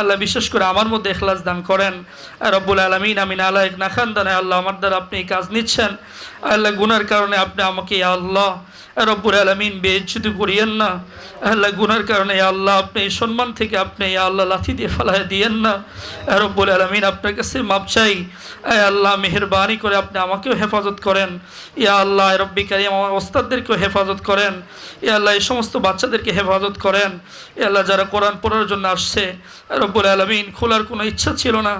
আল্লাহ বিশেষ করে আমার মধ্যে এখলাস দান করেন। রব্বুল আলমিন, আমিন, আল্লাহ না খান দানে আল্লাহ আমার দ্বারা আপনি এই কাজ নিচ্ছেন। আল্লাহ গুনার কারণে আপনি আমাকে আল্লাহ রব্বুল আলমিন বেজ্জিত করিয়েন না। আল্লাহ গুনার কারণে আল্লাহ আপনি এই সম্মান থেকে আপনি আল্লাহ লাথি দিয়ে ফেলায় দিয়েন না। রব্বুল আলমিন আপনার কাছে মাপ চাই। আল্লাহ, মেহরবানি করে আপনি আমাকেও হেফাজত করেন। ইয়া আল্লাহ রব্বি কারিম, আমার ওস্তাদদেরকেও হেফাজত করেন। ইয়া আল্লাহ, এই সমস্ত বাচ্চাদেরকে হেফাজত করেন। ইয়া আল্লাহ, যারা কোরআন পড়ার জন্য আসছে রব্বুল আলমিন খোলার কোনো ইচ্ছা ছিল না।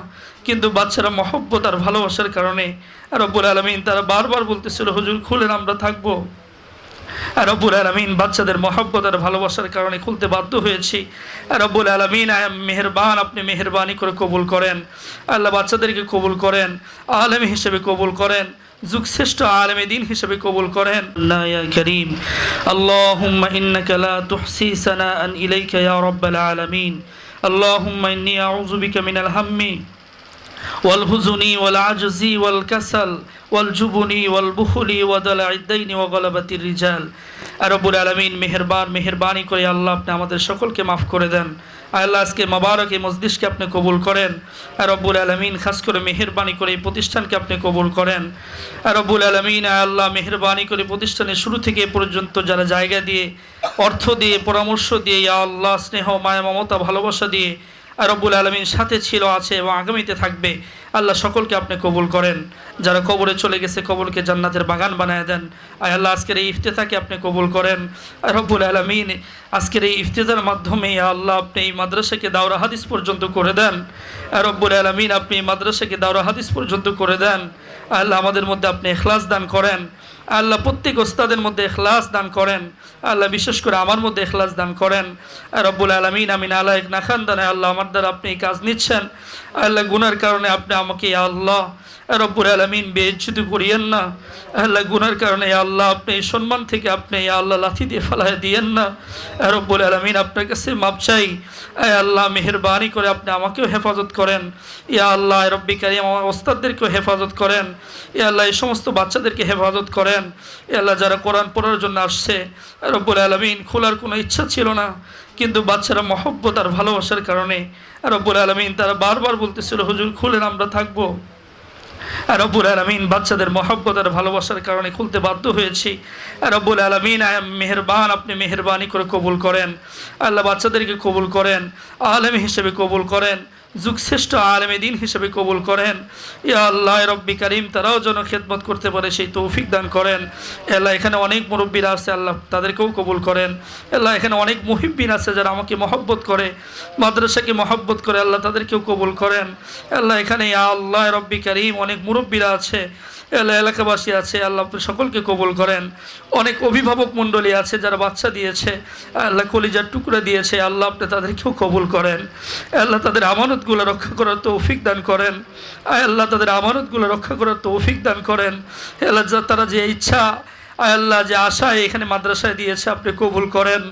কিন্তু বাচ্চারা মহব্বত আর ভালোবাসার কারণে রব্বুল আলমিন তারা বারবার বলতেছিল, হুজুর, খুলেন, আমরা থাকব। রব্বুল আলমিন বাচ্চাদের মহব্বত আর ভালোবাসার কারণে খুলতে বাধ্য হয়েছি। আর রব্বুল আলমিন আয়াম মেহরবান, আপনি মেহরবানি করে কবুল করেন। আল্লাহ বাচ্চাদেরকে কবুল করেন, আলেম হিসেবে কবুল করেন, যুগশ্রেষ্ঠ আলম দিন হিসেবে কবুল করেন। করিম আল্লাহ ইন্নাকালা তুহসি সানা ইলাইকা ইয়া রব্বাল আলমিন। اللهم إني أعوذ بك من الهم والحزن والعجز والكسل والجبن والبخل ودلع الدين وغلبة الرجال রব্বুল আলমিন মেহরবান মেহরবানি করে আল্লাহ আপনি আমাদের সকলকে মাফ করে দেন আল্লাহ আজকে মোবারক এই মসজিদকে আপনি কবুল করেন। আর রব্বুল আলমিন খাস করে মেহরবানি করে এই প্রতিষ্ঠানকে আপনি কবুল করেন। রব্বুল আলমিন, আল্লাহ মেহরবানি করে প্রতিষ্ঠানের শুরু থেকে পর্যন্ত যারা জায়গা দিয়ে, অর্থ দিয়ে, পরামর্শ দিয়ে আল্লাহ, স্নেহ, মায়া, মমতা, ভালোবাসা দিয়ে রব্বুল আলমিন সাথে ছিল, আছে এবং আগামীতে থাকবে। আল্লাহ সকলকে আপনি কবুল করেন। যারা কবরে চলে গেছে, কবরকে জান্নাতের বাগান বানায় দেন। আর আল্লাহ, আজকের এই ইফতেতাকে আপনি কবুল করেন। রব্বুল আলমিন, আজকের এই ইফতেতার মাধ্যমে আল্লাহ, আপনি এই মাদ্রাসাকে দাওরা হাদিস পর্যন্ত করে দেন। রব্বুল আলমিন, আপনি এই মাদ্রাসাকে দাওরা হাদিস পর্যন্ত করে দেন। আল্লাহ, আমাদের মধ্যে আপনি এখলাস দান করেন। আল্লাহ প্রত্যেক ওস্তাদের মধ্যে এখলাস দান করেন। আল্লাহ বিশেষ করে আমার মধ্যে এখলাস দান করেন। রব্বুল আলমিন, আমিন আল্লাহ না খান দানে আল্লাহ আমার দ্বারা আপনি কাজ নিচ্ছেন। আল্লাহ গুনার কারণে আপনি আমাকে আল্লাহ রব্বুল আলমিন বেজ্জিত করিয়েন না। আল্লাহ গুনার কারণে আল্লাহ, আপনি সম্মান থেকে আপনি আল্লাহ লাথি দিয়ে ফেলায় দিয়েন না। রব্বুল আলমিন, আপনার কাছে মাপ চাই। আল্লাহ, মেহরবানি করে আপনি আমাকেও হেফাজত করেন। ইয়া আল্লাহ রব্বি কারিম, আমার ওস্তাদদেরকেও হেফাজত করেন। ইয়া আল্লাহ, এই সমস্ত বাচ্চাদেরকে হেফাজত করেন। ইয়া আল্লাহ, যারা কোরআন পড়ার জন্য আসছে রব্বুল আলমিন, খোলার কোনো ইচ্ছা ছিল না। কিন্তু বাচ্চারা মহব্বত আর ভালোবাসার কারণে রব্বুল আলমিন, তারা বারবার বলতেছিল, হুজুর, খুলেন, আমরা থাকব। রব্বুল আলমিন বাচ্চাদের মহব্বত আর ভালোবাসার কারণে খুলতে বাধ্য হয়েছি। রব্বুল আলমিন মেহরবান, আপনি মেহরবানি করে কবুল করেন। আল্লাহ বাচ্চাদেরকে কবুল করেন, আলম হিসেবে কবুল করেন। যুগ শ্রেষ্ঠ আলমে দিন হিসেবে কবুল করেন। ইয়া আল্লাহ রব্বি করিম, তারাও যেন খেদমত করতে পারে, সেই তৌফিক দান করেন। আল্লাহ, এখানে অনেক মুরব্বীরা আছে, আল্লাহ তাদেরকেও কবুল করেন। আল্লাহ, এখানে অনেক মুহিব্বিন আছে যারা আমাকে মহব্বত করে, মাদ্রাসাকে মহব্বত করে, আল্লাহ তাদেরকেও কবুল করেন। আল্লাহ, এখানে ইয়া আল্লাহ রব্বি করিম, অনেক মুরব্বীরা আছে। এলাকাবাসী আছে, আল্লাহ আপনি সকলকে কবুল করেন। অনেক অভিভাবক মণ্ডলী আছে যারা বাচ্চা দিয়েছে, আল্লাহ কলিজার টুকরা দিয়েছে, আল্লাহ আপনি তাদেরকেও কবুল করেন। আল্লাহ তাদের আমানতগুলো রক্ষা করার তৌফিক দান করেন। আল্লাহ তাদের আমানতগুলো রক্ষা করার তৌফিক দান করেন। আল্লাহ তারা যে ইচ্ছা আল্লাহ, যে আশায় এখানে মাদ্রাসায় দিয়েছে, আপনি কবুল করেন।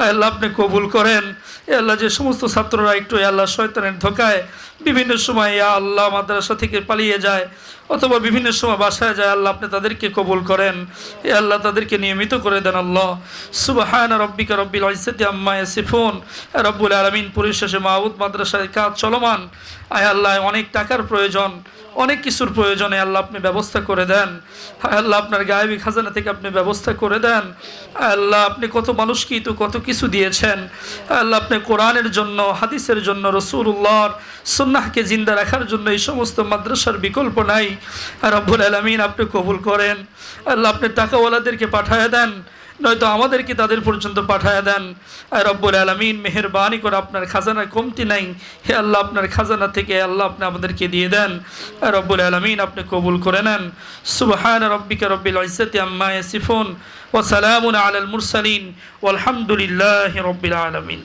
আয় আল্লাহ, আপনি কবুল করেন। এ আল্লাহ, যে সমস্ত ছাত্ররা একটু আল্লাহ, শয়তানের ধোকায় বিভিন্ন সময় ইয়া আল্লাহ মাদ্রাসা থেকে পালিয়ে যায়, অথবা বিভিন্ন সময় বাসায় যায়, আল্লাহ আপনি তাদেরকে কবুল করেন। এ আল্লাহ তাদেরকে নিয়মিত করে দেন আল্লাহ। সুবাহান রব্বিকা রব্বিল ইসতি আম্মা সিফুন রব্বুল আলমিন পরিশেষে মাহবুদ মাদ্রাসায় কাজ চলমান। আয় আল্লাহ, অনেক টাকার প্রয়োজন। অনেক কিছুর প্রয়োজনে আল্লাহ আপনি ব্যবস্থা করে দেন। আল্লাহ, আপনার গায়েবী খাজানা থেকে আপনি ব্যবস্থা করে দেন। আল্লাহ, আপনি কত মানুষকে তো কত কিছু দিয়েছেন। আল্লাহ, আপনি কোরআনের জন্য, হাদিসের জন্য রসুল্লাহর সুন্নাহকে জিন্দা রাখার জন্য এই সমস্ত মাদ্রাসার বিকল্প নাই। রব্বুল আলমিন, আপনি কবুল করেন। আল্লাহ, আপনি টাকাওয়ালাদেরকে পাঠায় দেন। নয়তো আমাদেরকে তাদের পর্যন্ত পাঠায় দেন। রব্বুল আলমিন, মেহরবানি করে আপনার খাজানা কমতি নাই। হে আল্লাহ, আপনার খাজানা থেকে আল্লাহ আপনি আমাদেরকে দিয়ে দেন। রব্বুল আলমিন, আপনি কবুল করে নেন। সুবহান রব্বিকা রব্বিল ইসতি আম্মা ইয়াসিফুন। ওয়া সালামুন আলাল মুরসালিন। ওয়ালহামদুলিল্লাহি রব্বিল আলামিন।